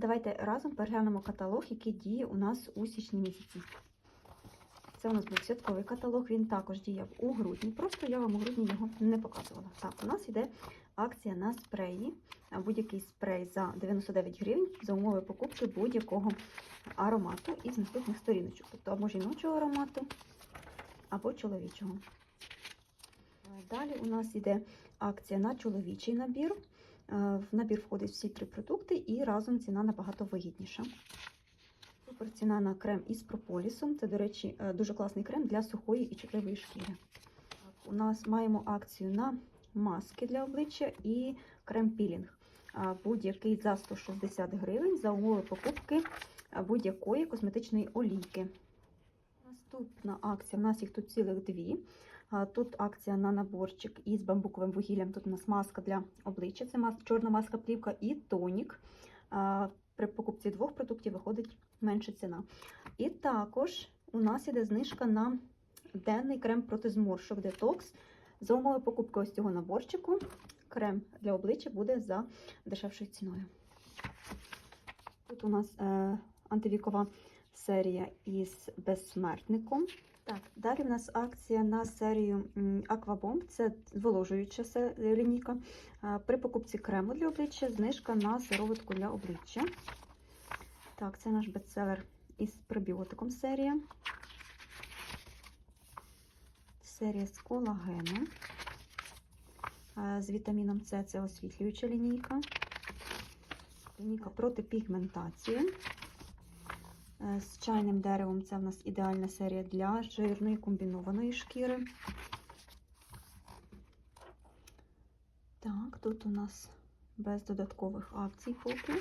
Давайте разом переглянемо каталог, який діє у нас у січні місяці. Це у нас був святковий каталог, він також діяв у грудні. Просто я вам у грудні його не показувала. Так, у нас йде акція на спреї. Будь-який спрей за 99 гривень за умови покупки будь-якого аромату із наступних сторіночок. Тобто або жіночого аромату, або чоловічого. Далі у нас йде акція на чоловічий набір. Е, В набір входять всі три продукти і разом ціна набагато вигідніша. Супер ціна на крем із прополісом. Це, до речі, е, дуже класний крем для сухої і чутливої шкіри. У нас маємо акцію на маски для обличчя і крем-пілінг. Будь-який за 160 гривень за умови покупки будь-якої косметичної олійки. Наступна акція. У нас їх тут цілих дві. Тут акція на наборчик із бамбуковим вугіллям. Тут у нас маска для обличчя, це мас- чорна маска плівка і тонік. При покупці двох продуктів виходить менша ціна. І також у нас іде знижка на денний крем проти зморшок детокс. За умови покупки ось цього наборчику крем для обличчя буде за дешевшою ціною. Тут у нас е, антивікова серія із безсмертником. Так, далі в нас акція на серію Aquabomb. Це зволожуюча лінійка. Е, При покупці крему для обличчя знижка на сироватку для обличчя. Так, це наш бестселер із пробіотиком серія. Серія з колагеном. Е, З вітаміном С це освітлююча лінійка. Лінійка проти пігментації. Е, З чайним деревом це в нас ідеальна серія для жирної комбінованої шкіри. Так, тут у нас без додаткових акцій поки.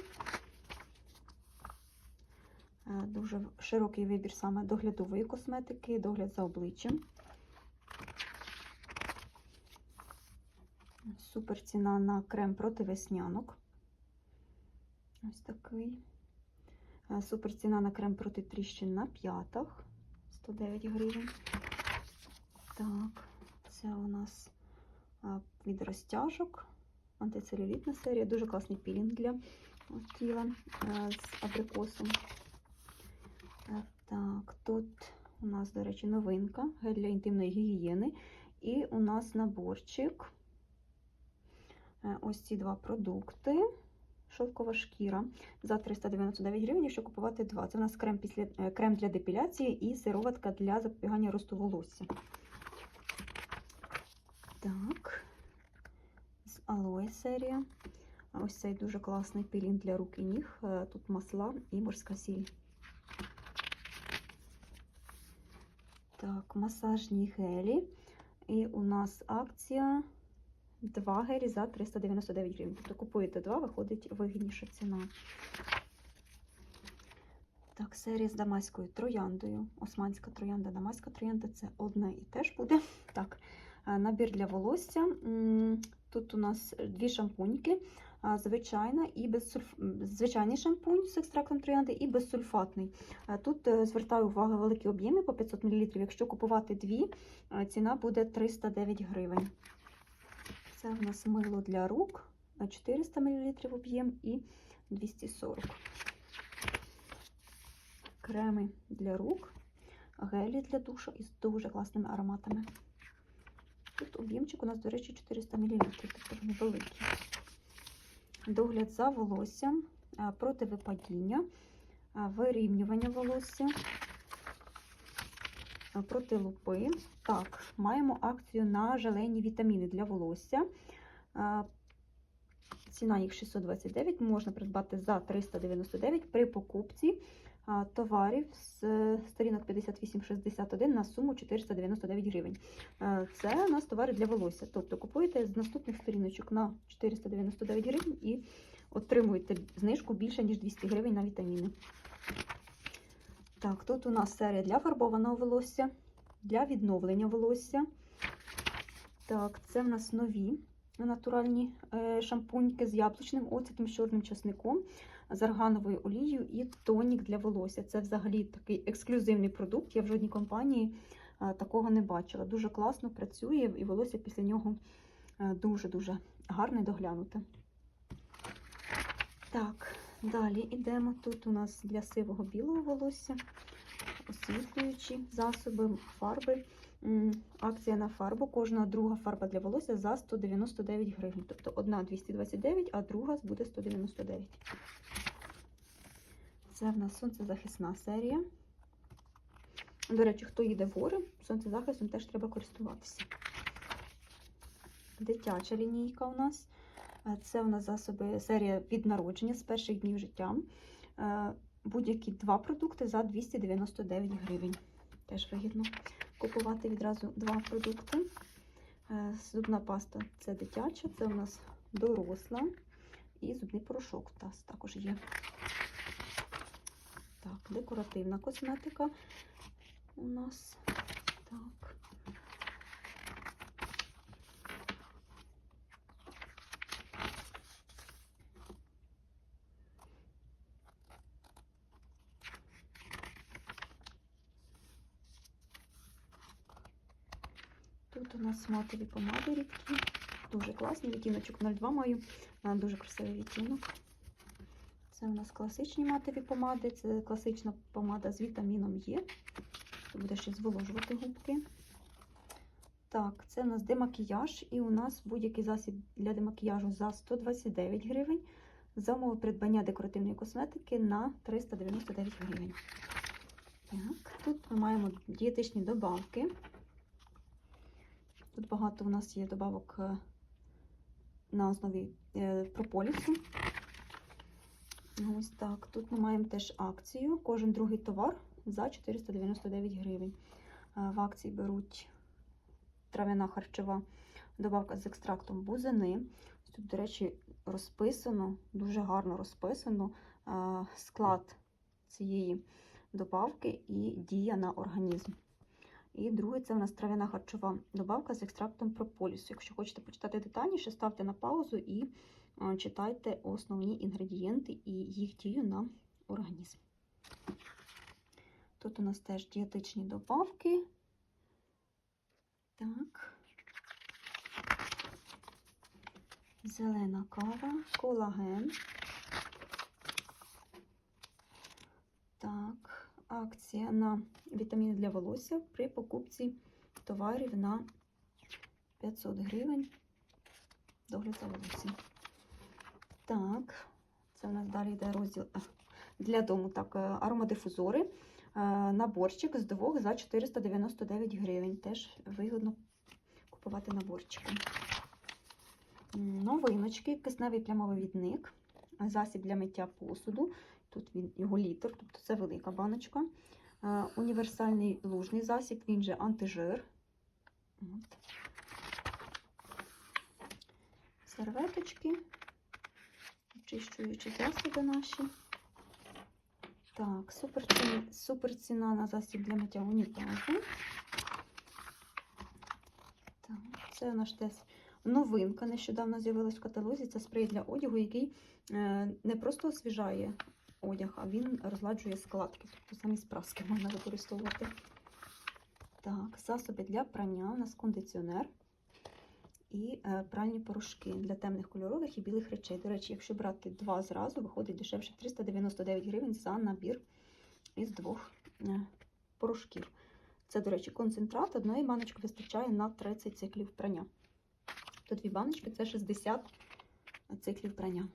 Е, Дуже широкий вибір саме доглядової косметики, догляд за обличчям. Супер ціна на крем проти веснянок. Ось такий. Е, Супер ціна на крем проти тріщин на п'ятах. 109 гривень. Так, це у нас е, від розтяжок. Антицелюлітна серія. Дуже класний пілінг для тіла е, з абрикосом. Так, тут у нас, до речі, новинка гель для інтимної гігієни. І у нас наборчик. Ось ці два продукти. Шовкова шкіра за 399 гривень, якщо купувати два. Це у нас крем, після, е, крем для депіляції і сироватка для запобігання росту волосся. Так, з алоє серія. Ось цей дуже класний пілінг для рук і ніг. Е, Тут масла і морська сіль. Так, масажні гелі. І у нас акція 2 гелі за 399 гривень. Тобто купуєте два, виходить вигідніша ціна. Так, серія з дамаською трояндою. Османська троянда, дамаська троянда це одне і теж буде. Так, е, набір для волосся. Тут у нас дві шампуньки. Звичайна і безсульф... звичайний шампунь з екстрактом троянди і безсульфатний. Тут е, звертаю увагу великі об'єми по 500 мл. Якщо купувати дві, е, ціна буде 309 гривень. Це в нас мило для рук на 400 мл об'єм і 240. Креми для рук, гелі для душу із дуже класними ароматами. Тут об'ємчик у нас, до речі, 400 мл, тобто вони великі. Догляд за волоссям, е, проти випадіння, е, вирівнювання волосся, проти лупи. Так, маємо акцію на желейні вітаміни для волосся. Е, Ціна їх 629, можна придбати за 399 при покупці товарів з е, сторінок 58-61 на суму 499 гривень. Е, Це у нас товари для волосся. Тобто купуєте з наступних сторіночок на 499 гривень і отримуєте знижку більше, ніж 200 гривень на вітаміни. Так, тут у нас серія для фарбованого волосся, для відновлення волосся. Так, це в нас нові натуральні е, шампуньки з яблучним оцетом, з чорним часником, з аргановою олією і тонік для волосся. Це взагалі такий ексклюзивний продукт. Я в жодній компанії е, такого не бачила. Дуже класно працює, і волосся після нього е, дуже-дуже гарне доглянуте. Так, Далі йдемо. Тут у нас для сивого білого волосся освітлюючі засоби, фарби. Акція на фарбу. Кожна друга фарба для волосся за 199 гривень. Тобто одна 229, а друга буде 199. Це в нас сонцезахисна серія. До речі, хто їде в гори, сонцезахистом теж треба користуватися. Дитяча лінійка у нас. Е, Це у нас засоби серія від народження з перших днів життя. Е, Будь-які два продукти за 299 гривень. Теж вигідно купувати відразу два продукти. Е, Зубна паста це дитяча, це у нас доросла. І зубний порошок у нас також є. Так, декоративна косметика у нас. Так. Тут у нас матові помади рідкі. Дуже класний відтіночок 02 маю. а, Дуже красивий відтінок. Це у нас класичні матові помади. Це класична помада з вітаміном Є. Це буде ще зволожувати губки. Так, це у нас демакіяж, і у нас будь-який засіб для демакіяжу за 129 гривень. За умови придбання декоративної косметики на 399 гривень. Так, тут ми маємо дієтичні добавки. Тут багато у нас є добавок е, на основі е, прополісу. Ось так. Тут ми маємо теж акцію. Кожен другий товар за 499 гривень. Е, В акції беруть трав'яна харчова добавка з екстрактом бузини. Тут, до речі, розписано, дуже гарно розписано склад цієї добавки і дія на організм. І друге, це у нас трав'яна харчова добавка з екстрактом прополісу. Якщо хочете почитати детальніше, ставте на паузу і е, читайте основні інгредієнти і їх дію на організм. Тут у нас теж дієтичні добавки. Так. Зелена кава, колаген. Так, акція на вітаміни для волосся при покупці товарів на 500 гривень. Догляд за волоссям. Так, це у нас далі йде розділ для дому. Так, е, аромадифузори. Е, Наборчик з двох за 499 гривень. Теж вигодно купувати наборчиком. М, Новиночки, кисневий плямовивідник, засіб для миття посуду. Тут він його літр, тобто це велика баночка. Е, Універсальний лужний засіб, він же антижир. Серветочки, очищуючі засоби наші. Так, супер ціна, супер ціна на засіб для миття унітазу. Так, це наш теж новинка нещодавно з'явилась в каталозі. Це спрей для одягу, який е, не просто освіжає одяг, а він розладжує складки. Тобто замість праски можна використовувати. Так, засоби для прання. У нас кондиціонер і е, пральні порошки для темних кольорових і білих речей. До речі, якщо брати два зразу, виходить дешевше 399 гривень за набір із двох е, порошків. Це, до речі, концентрат. Одної баночки вистачає на 30 циклів прання. То дві баночки це 60 циклів прання.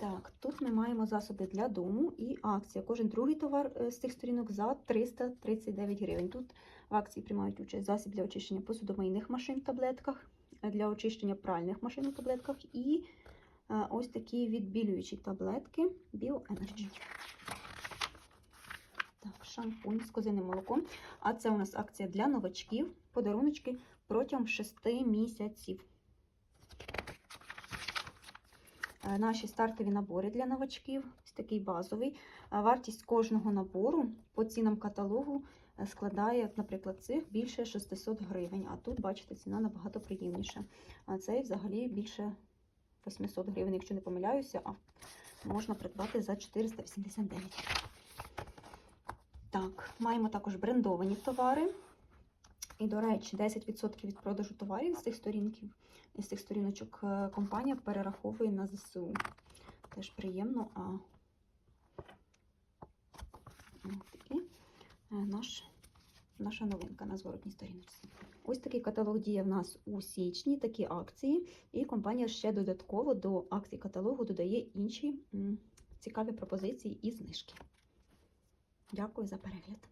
Так, тут ми маємо засоби для дому і акція. Кожен другий товар е, з цих сторінок за 339 гривень. Тут в акції приймають участь засіб для очищення посудомийних машин в таблетках, е, для очищення пральних машин у таблетках і е, ось такі відбілюючі таблетки BioEnergy. Так, шампунь з козиним молоком. А це у нас акція для новачків. Подаруночки протягом 6 місяців. Е, Наші стартові набори для новачків. Ось такий базовий. Е, Вартість кожного набору по цінам каталогу е, складає, наприклад, цих більше 600 гривень. А тут, бачите, ціна набагато приємніша. А цей взагалі більше 800 гривень, якщо не помиляюся, а можна придбати за 489. Так, маємо також брендовані товари. І, до речі, 10% від продажу товарів з цих сторінків, з цих сторіночок е, компанія перераховує на ЗСУ. Теж приємно. А... І е, наш, наша новинка на зворотній сторіночці. Ось такий каталог діє в нас у січні, такі акції, і компанія ще додатково до акцій каталогу додає інші цікаві пропозиції і знижки. Дякую за перегляд.